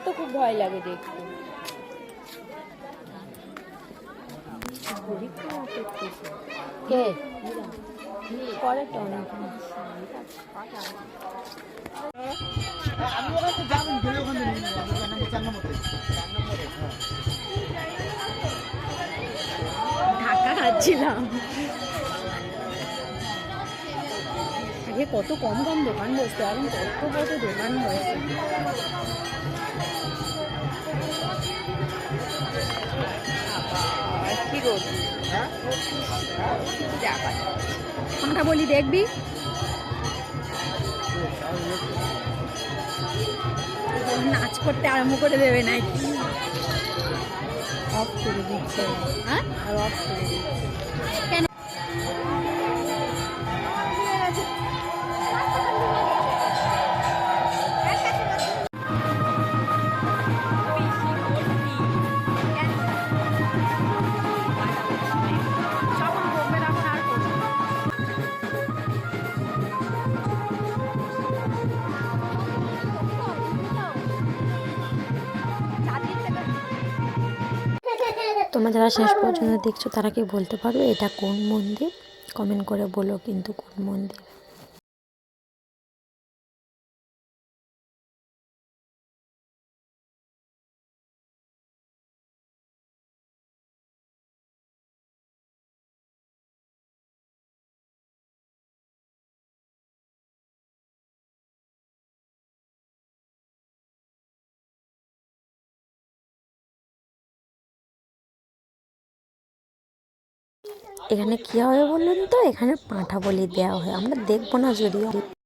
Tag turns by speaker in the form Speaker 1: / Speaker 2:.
Speaker 1: আমার তো খুব ভয় লাগে দেখতে শরীর খারাপ করতেছে। কে পরে তো
Speaker 2: আমি ওখানে যাবেন ঘুরে ওখানে নিয়ে নেব, চার নম্বরে।
Speaker 1: ঢাকা খাচ্ছিলাম আগে কত কম কম দোকান বসতো এখন কত কত দোকান বসে রোদ কোনটা বলি দেখবি? নাচ করতে আরম্ভ করে দেবে নাকি? অফ করে দিচ্ছে। হ্যাঁ? আর অফ করে দিচ্ছে।
Speaker 3: তোমরা যারা শেষ পর্যন্ত দেখছ, তারা কি বলতে পারবে এটা কোন মন্দির? কমেন্ট করে বলো কিন্তু কোন মন্দির। এখানে কী হয় বলুন তো? এখানে পাঁঠা বলি দেওয়া হয়। আমরা দেখব না যদিও।